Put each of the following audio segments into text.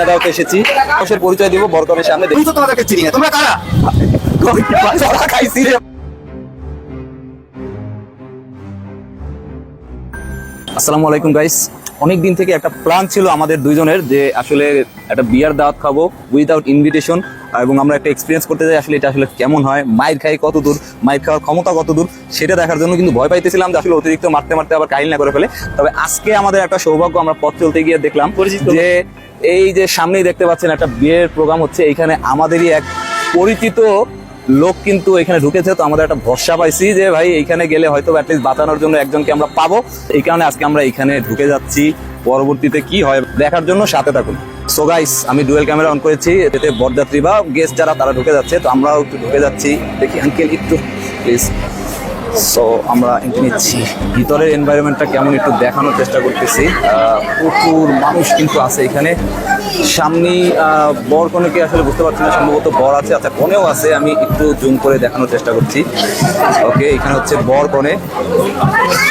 দাওতে এসেছি। মানুষের পরিচয় দিব বরকনের সামনে তো তোমাদেরকে চিনি তোমরা কারা? খাইছি আসসালামু আলাইকুম গাইস অনেক দিন থেকে একটা প্ল্যান ছিল আমাদের দুইজনের যে আসলে একটা বিয়ার দাওয়াত খাব উইদাউট ইনভিটেশন এবং আমরা একটা এক্সপিরিয়েন্স করতে যাই আসলে এটা আসলে কেমন হয় মাইর খাই কত দূর মাইর খাওয়ার ক্ষমতা কত দূর সেটা দেখার জন্য কিন্তু ভয় পাইতেছিলাম যে আসলে অতিরিক্ত মারতে মারতে আবার কাহিল না করে ফেলে। তবে আজকে আমাদের একটা সৌভাগ্য আমরা পথ চলতে গিয়ে দেখলাম যে এই যে সামনেই দেখতে পাচ্ছেন একটা বিয়ের প্রোগ্রাম হচ্ছে, এইখানে আমাদেরই এক পরিচিত লোক কিন্তু এখানে ঢুকেছে, তো আমাদের একটা ভরসা পাইছি যে ভাই, এইখানে গেলে হয়তো অ্যাটলিস্ট বাঁচানোর জন্য একজনকে আমরা পাবো। এই কারণে আজকে আমরা এখানে ঢুকে যাচ্ছি। পরবর্তীতে কি হয় দেখার জন্য সাথে থাকুন। সো গাইস আমি ডুয়েল ক্যামেরা অন করেছি, এতে বরযাত্রী বা গেস্ট যারা, তারা ঢুকে যাচ্ছে, তো আমরাও একটু ঢুকে যাচ্ছি। দেখি আঙ্কেল একটু প্লিজ সো আমরা এন্ট্রি নিচ্ছি। ভিতরের এনভায়রনমেন্টটা কেমন একটু দেখানোর চেষ্টা করতেছি। প্রচুর মানুষ কিন্তু আছে এখানে। সামনেই আহ, বর কনেকে আসলে বুঝতে পারছি না সম্ভবত বর আছে আচ্ছা কনেও আছে। আমি একটু জুম করে দেখানোর চেষ্টা করছি। ওকে এখানে হচ্ছে বর কনে।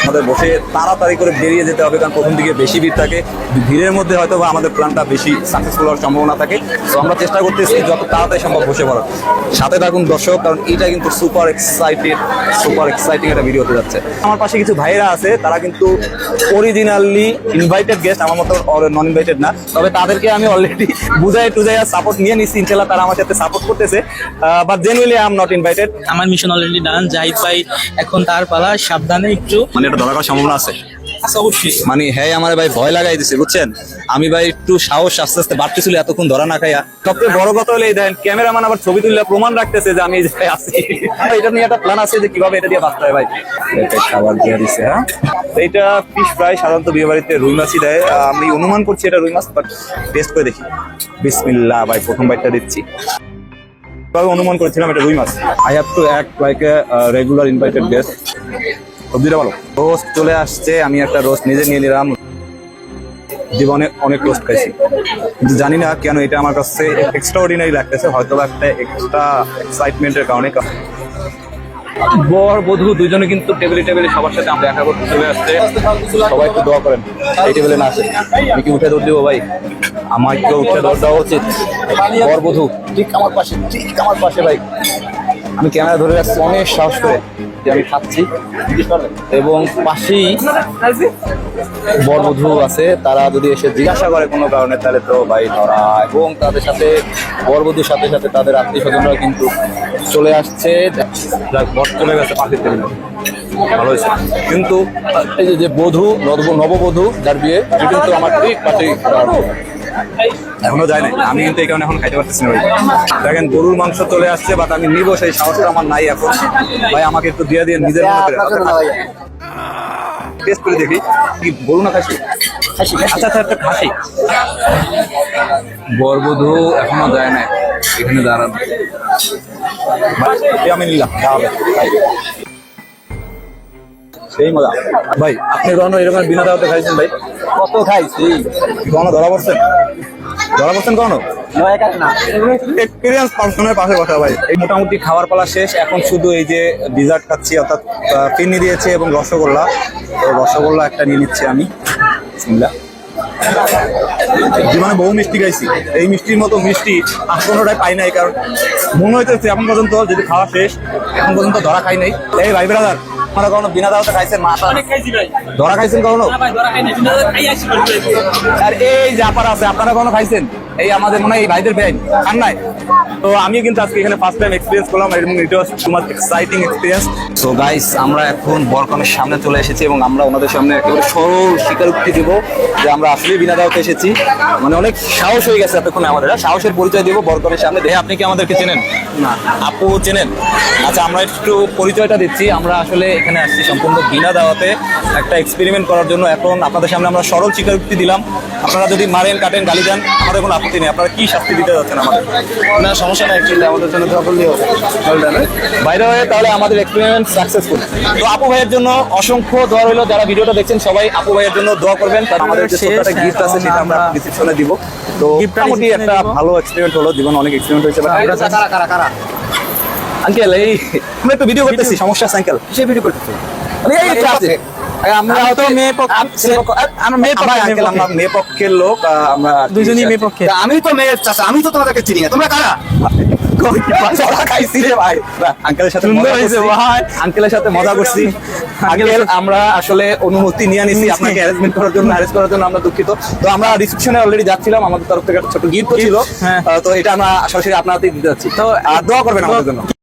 আমাদের বসে তাড়াতাড়ি করে বেরিয়ে যেতে হবে কারণ প্রথম দিকে বেশি ভিড় থাকে। ভিড়ের মধ্যে হয়তো বা আমাদের প্ল্যানটা বেশি সাকসেসফুল হওয়ার সম্ভাবনা থাকে। তো আমরা চেষ্টা করতেছি যত তাড়াতাড়ি সম্ভব বসে পড়ার। সাথে থাকুন দর্শক কারণ এটা কিন্তু সুপার এক্সাইটেড সুপার এক্সাইটিং একটা ভিডিও হতে যাচ্ছে। আমার পাশে কিছু ভাইরা আছে তারা কিন্তু অরিজিনালি ইনভাইটেড গেস্ট আমার মতো নন ইনভাইটেড না। তবে তাদেরকে আমি অলরেডি বুঝাই টুজাই আর সাপোর্ট নিয়ে নিচ্ছি ইনশাল্লাহ তারা আমার সাথে সাপোর্ট করতেছে। But genuinely I am not invited আমার মিশন অলরেডি ডান জাহিদ ভাই এখন তার পালা সাবধানে একটু। মানে একটা ধরা সম্ভাবনা আছে? মানে হ্যাঁ আমার ভাই ভয় লাগাই দিছে বুঝছেন? আমি ভাই একটু সাহস আস্তে আস্তে বাড়তেছিল এতক্ষণ ধরা না খাইয়া। সবচেয়ে বড় কথা হলে দেখেন ক্যামেরাম্যান আবার ছবি তুললে প্রমাণ রাখতেছে যে আমি এই জায়গায় আছি। এটা নিয়ে একটা প্ল্যান আছে যে কীভাবে এটা দিয়ে বাঁচতে হয় ভাই। খাবার দিয়ে দিছে হ্যাঁ? এইটা ফিশ ফ্রাই সাধারণত বিয়ে বাড়িতে রুই মাছই দেয়। আমি অনুমান করছি এটা রুই মাছ বাট টেস্ট করে দেখি। বিসমিল্লাহ ভাই প্রথম বাইটটা দিচ্ছি। অনুমান করেছিলাম এটা রুই মাছ। I have to act like a regular invited guest সবজিটা ভালো। রোস্ট চলে আসছে আমি একটা রোস্ট নিজে নিয়ে নিলাম। জীবনে অনেক রোস্ট খাইছি। কিন্তু জানি না কেন এটা আমার কাছে এক্সট্রা অর্ডিনারি লাগতেছে হয়তো বা একটা এক্সট্রা এক্সাইটমেন্টের কারণে বর বধূ দুজনে কিন্তু টেবিলে টেবিলে সবার সাথে আমরা দেখা করতে চলে আসছে। সবাই একটু দোয়া করেন এই টেবিলে না আসে। আমি কি উঠে দৌড় দিব ভাই? আমার কেউ উঠে দৌড় দেওয়া উচিত। বর বধূ। ঠিক আমার পাশে ঠিক আমার পাশে ভাই। আমি ক্যামেরা ধরে রাখছি অনেক সাহস করে যে আমি খাচ্ছি। এবং পাশেই বরবধূ আছে তারা যদি এসে জিজ্ঞাসা করে কোনো কারণে তাহলে তো ভাই ধরা। এবং তাদের সাথে বরবধূর সাথে সাথে তাদের আত্মীয় স্বজনরা কিন্তু চলে আসছে। বর চলে গেছে পাখির টেবিলে ভালো হয়েছে। কিন্তু এই যে- যে বধূ নব- নববধূ যার বিয়ে কিন্তু আমার ঠিক পাশেই। এখনও যায় নাই। আমি কিন্তু এই কারণে এখন খাইতে পারতেছি না। দেখেন গরুর মাংস চলে আসছে বাট আমি নিব সেই সাহসটা আমার নাই এখন। ভাই আমাকে একটু দিয়ে দিয়ে নিজের মনে করে টেস্ট করে দেখি। কি গরু না খাসি? খাসি আচ্ছা আচ্ছা একটা খাসি। বরবধূ এখনও যায় না এখানে দাঁড়ান। ভাই, আমি নিলাম। সেই মজা। ভাই আপনি কখনো এরকম বিনা দাওয়াতে খাইছেন ভাই? কত খাইছি? কখনো ধরা পড়ছেন ধরা পড়ছেন কখনো? এক্সপিরিয়েন্স পার্সনের পাশে কথা ভাই। এই মোটামুটি খাবার পালা শেষ। এখন শুধু এই যে ডিজার্ট খাচ্ছি অর্থাৎ ফিরনি দিয়েছে এবং রসগোল্লা। তো রসগোল্লা একটা নিয়ে নিচ্ছি আমি। জীবনে বহু মিষ্টি খাইছি। এই মিষ্টির মতো মিষ্টি আর কোনোটাই পাই নাই কারণ মনে হইতেছে এখন পর্যন্ত যদি খাওয়া শেষ এখন পর্যন্ত ধরা খাই নাই। এই ভাই ব্রাদার আপনারা কখনো বিনা দাওয়াতে খাইছেন? মাথা অনেক খাইছি ভাই। ধরা খাইছেন কখনো? আর এই যে আপার আছে আপনারা কখনো খাইছেন? এই আমাদের মনে হয় এই ভাইদের ভাই খান নাই তো আমি কিন্তু আজকে এখানে ফার্স্ট টাইম এক্সপিরিয়েন্স করলাম এবং এটা হচ্ছে তোমার এক্সাইটিং এক্সপিরিয়েন্স সো গাইস আমরা এখন বরকনের সামনে চলে এসেছি এবং আমরা ওনাদের সামনে একেবারে সরল স্বীকারোক্তি দিব যে আমরা আসলে বিনা দাওয়াতে এসেছি। মানে অনেক সাহস হয়ে গেছে এতক্ষণে আমাদের হ্যাঁ? সাহসের পরিচয় দিব বরকনের সামনে। দেখে আপনি কি আমাদেরকে চেনেন? না। আপু চেনেন? আচ্ছা আমরা একটু পরিচয়টা দিচ্ছি। আমরা আসলে এখানে আসছি সম্পূর্ণ বিনা দাওয়াতে একটা এক্সপেরিমেন্ট করার জন্য। এখন আপনাদের সামনে আমরা সরল স্বীকারোক্তি দিলাম। আপনারা যদি মারেন কাটেন গালি দেন আমাদের কোনো আপত্তি নেই। আপনারা কি শাস্তি দিতে যাচ্ছেন আমাদের? না সমস্যা নাই একচুয়ালি আমাদের জন্য দোয়া করলেই হবে বাইরে হয়ে তাহলে আমাদের এক্সপেরিমেন্ট সাকসেসফুল তো আপু ভাইয়ের জন্য অসংখ্য দোয়া রইল। যারা ভিডিওটা দেখছেন সবাই আপু ভাইয়ের জন্য দোয়া করবেন। কারণ আমাদের যে ছোট্ট একটা গিফট আছে সেটা আমরা রিসেপশনে দিব। তো মোটামুটি একটা ভালো এক্সপেরিমেন্ট হলো। জীবন অনেক এক্সপেরিমেন্ট হয়েছে আমরা কারা কারা কারা আঙ্কেল এই আমরা একটু ভিডিও করতেছি সমস্যা আছে আঙ্কেল? কিসের ভিডিও করতেছো আমরা তো মেয়ে আমরা পক্ষের লোক আমরা দুজনই মেয়ে পক্ষে। আমি তো চাষা আমি তো তোমাদেরকে চিনি না। তোমরা কারা? চড়া খাইছি রে ভাই। আঙ্কেলের সাথে হয়েছে আঙ্কেলের সাথে মজা করছি। আঙ্কেল আমরা আসলে অনুমতি নিয়ে নিছি আপনাকে অ্যারেঞ্জমেন্ট করার জন্য অ্যারেঞ্জ করার জন্য আমরা দুঃখিত। তো আমরা রিসেপশনে অলরেডি যাচ্ছিলাম আমাদের তরফ থেকে একটা ছোট গিফট ছিল। হ্যাঁ। তো এটা আমরা সরাসরি আপনার হাতেই দিতে যাচ্ছি। তো আর দোয়া করবেন আমাদের জন্য।